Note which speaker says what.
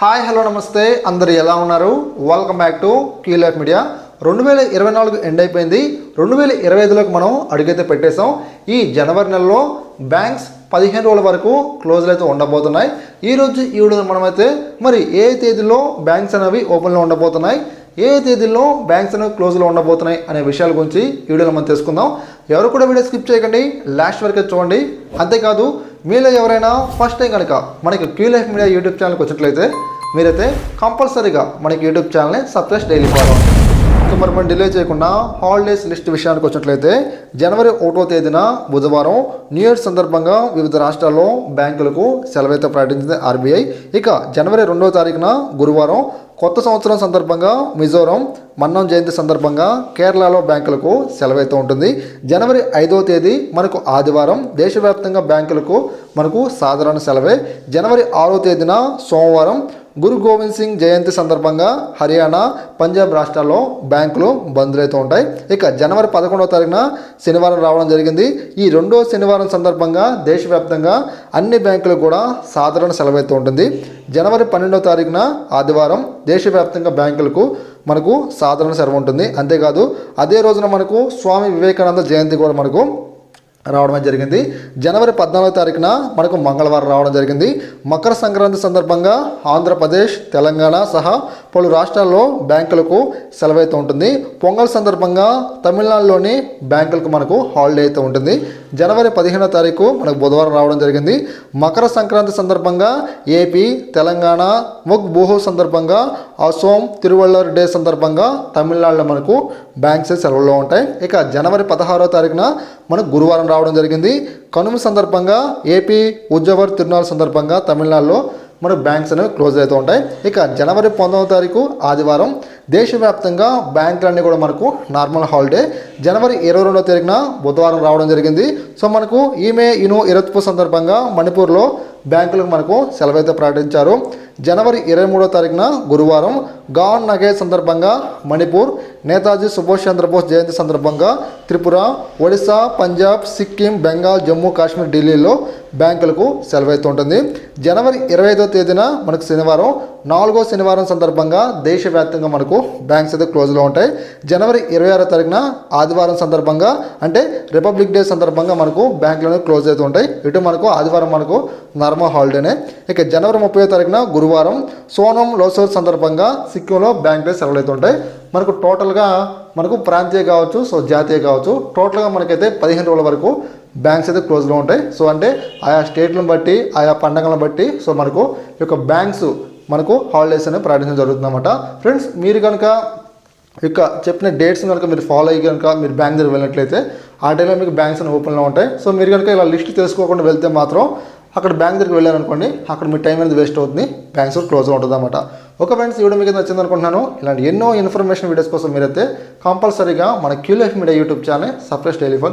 Speaker 1: Hi hello నమస్తే. అందరు ఎలా ఉన్నారు? Welcome back to Q life media రెండు వేల ఇరవై నాలుగు ఎండ్ అయిపోయింది. రెండు వేల ఇరవై ఐదులోకి మనం అడుగైతే పెట్టేశాం. ఈ జనవరి నెలలో బ్యాంక్స్ పదిహేను రోజుల వరకు క్లోజ్లు అయితే ఉండబోతున్నాయి. ఈ రోజు ఈ వీడియో మనమైతే మరి ఏ తేదీలో బ్యాంక్స్ అనేవి ఓపెన్లో ఉండబోతున్నాయి? ఏ తేదీల్లో బ్యాంక్స్ అనేవి క్లోజ్లో ఉండబోతున్నాయి అనే విషయాల గురించి ఈ వీడియోలో మనం తెలుసుకుందాం. ఎవరు కూడా వీడియో స్కిప్ చేయకండి. లాస్ట్ వరకు చూడండి. అంతేకాదు మీలో ఎవరైనా ఫస్ట్ టైం కనుక మనకి క్యూ లైఫ్ మీడియా యూట్యూబ్ ఛానల్కి వచ్చినట్లయితే మీరైతే కంపల్సరీగా మనకి యూట్యూబ్ ఛానల్ని సబ్స్క్రైబ్ డైలీ ఫాలో ఇక మరి మనం డిలే చేయకుండా హాలిడేస్ లిస్ట్ విషయానికి వచ్చినట్లయితే జనవరి ఒకటో తేదీన బుధవారం న్యూ ఇయర్ సందర్భంగా వివిధ రాష్ట్రాల్లో బ్యాంకులకు సెలవైతే ప్రకటించింది ఆర్బీఐ. ఇక జనవరి రెండో తారీఖున గురువారం కొత్త సంవత్సరం సందర్భంగా మిజోరం మన్నం జయంతి సందర్భంగా కేరళలో బ్యాంకులకు సెలవైతే ఉంటుంది. జనవరి ఐదో తేదీ మనకు ఆదివారం దేశవ్యాప్తంగా బ్యాంకులకు మనకు సాధారణ సెలవే. జనవరి ఆరో తేదీన సోమవారం గురు గోవింద్ సింగ్ జయంతి సందర్భంగా హర్యానా పంజాబ్ రాష్ట్రాల్లో బ్యాంకులు బంద్లు ఉంటాయి. ఇక జనవరి పదకొండవ తారీఖున శనివారం రావడం జరిగింది. ఈ రెండో శనివారం సందర్భంగా దేశవ్యాప్తంగా అన్ని బ్యాంకులు కూడా సాధారణ సెలవు ఉంటుంది. జనవరి పన్నెండవ తారీఖున ఆదివారం దేశవ్యాప్తంగా బ్యాంకులకు మనకు సాధారణ సెలవు ఉంటుంది. అంతేకాదు అదే రోజున మనకు స్వామి వివేకానంద జయంతి కూడా మనకు రావడం జరిగింది. జనవరి పద్నాలుగో తారీఖున మనకు మంగళవారం రావడం జరిగింది. మకర సంక్రాంతి సందర్భంగా ఆంధ్రప్రదేశ్ తెలంగాణ సహా పలు రాష్ట్రాల్లో బ్యాంకులకు సెలవు అయితే ఉంటుంది. పొంగల్ సందర్భంగా తమిళనాడులోని బ్యాంకులకు మనకు హాలిడే అయితే ఉంటుంది. జనవరి పదిహేనో తారీఖు మనకు బుధవారం రావడం జరిగింది. మకర సంక్రాంతి సందర్భంగా ఏపీ తెలంగాణ ముగ్ బూహు సందర్భంగా అసోం తిరువళ్ళూరు డే సందర్భంగా తమిళనాడులో మనకు బ్యాంక్స్ సెలవుల్లో ఉంటాయి. ఇక జనవరి పదహారో తారీఖున మనకు గురువారం రావడం జరిగింది. కనుమ సందర్భంగా ఏపీ ఉజ్జవర్ తిరునాళ్ళ సందర్భంగా తమిళనాడులో మనకు బ్యాంక్స్ అనేవి క్లోజ్ అవుతూ ఉంటాయి. ఇక జనవరి పంతొమ్మిదో తారీఖు ఆదివారం దేశవ్యాప్తంగా బ్యాంకులన్నీ కూడా మనకు నార్మల్ హాలిడే జనవరి ఇరవై రెండో తారీఖున బుధవారం రావడం జరిగింది. సో మనకు ఈమె ఇను ఇరత్పు సందర్భంగా మణిపూర్లో బ్యాంకులకు మనకు సెలవు అయితే ప్రకటించారు. జనవరి ఇరవై మూడో తారీఖున గురువారం గాన్ నగే సందర్భంగా మణిపూర్ నేతాజీ సుభాష్ చంద్రబోస్ జయంతి సందర్భంగా త్రిపుర ఒడిశా పంజాబ్ సిక్కిం బెంగాల్ జమ్మూ కాశ్మీర్ ఢిల్లీలో బ్యాంకులకు సెలవు ఉంటుంది జనవరి ఇరవై ఐదో తేదీన మనకు శనివారం నాలుగో శనివారం సందర్భంగా దేశవ్యాప్తంగా మనకు బ్యాంక్స్ అయితే క్లోజ్లో ఉంటాయి. జనవరి ఇరవై ఆరో తారీఖున ఆదివారం సందర్భంగా అంటే రిపబ్లిక్ డే సందర్భంగా మనకు బ్యాంకులను క్లోజ్ అవుతూ ఉంటాయి. ఇటు మనకు ఆదివారం మనకు నార్మల్ హాలిడేనే. ఇక జనవరి ముప్పై తారీఖున గురువారం సోనం లోసోర్ సందర్భంగా సిక్కింలో బ్యాంక్ డే సెలవులైతుంటాయి ఉంటాయి. మనకు టోటల్గా మనకు ప్రాంతీయ కావచ్చు సో జాతీయ కావచ్చు టోటల్గా మనకైతే పదిహేను రోజుల వరకు బ్యాంక్స్ అయితే క్లోజ్లో ఉంటాయి. సో అంటే ఆయా స్టేట్లను బట్టి ఆయా పండగలను బట్టి సో మనకు ఈ యొక్క బ్యాంక్స్ మనకు హాలిడేస్ అనేవి ప్రకటించడం జరుగుతుందన్నమాట. ఫ్రెండ్స్ మీరు కనుక ఇక చెప్పిన డేట్స్ కనుక మీరు ఫాలో అయ్యి కనుక మీరు బ్యాంక్ దగ్గర వెళ్ళినట్లయితే ఆ టైంలో మీకు బ్యాంక్స్ అని ఓపెన్లో ఉంటాయి. సో మీరు కనుక ఇలా లిస్ట్ తెలుసుకోకుండా వెళ్తే మాత్రం అక్కడ బ్యాంక్ దగ్గరికి వెళ్ళారనుకోండి అక్కడ మీ టైం అనేది వేస్ట్ అవుతుంది. బ్యాంక్స్ క్లోజ్గా ఉంటుంది అనమాట ఒక ఫ్రెండ్స్ ఈ వీడియో మీకు నచ్చింది అనుకుంటున్నాను ఇలాంటి ఎన్నో ఇన్ఫర్మేషన్ వీడియోస్ కోసం మీరైతే కంపల్సరీగా మన Q life media YouTube channel subscribe telephone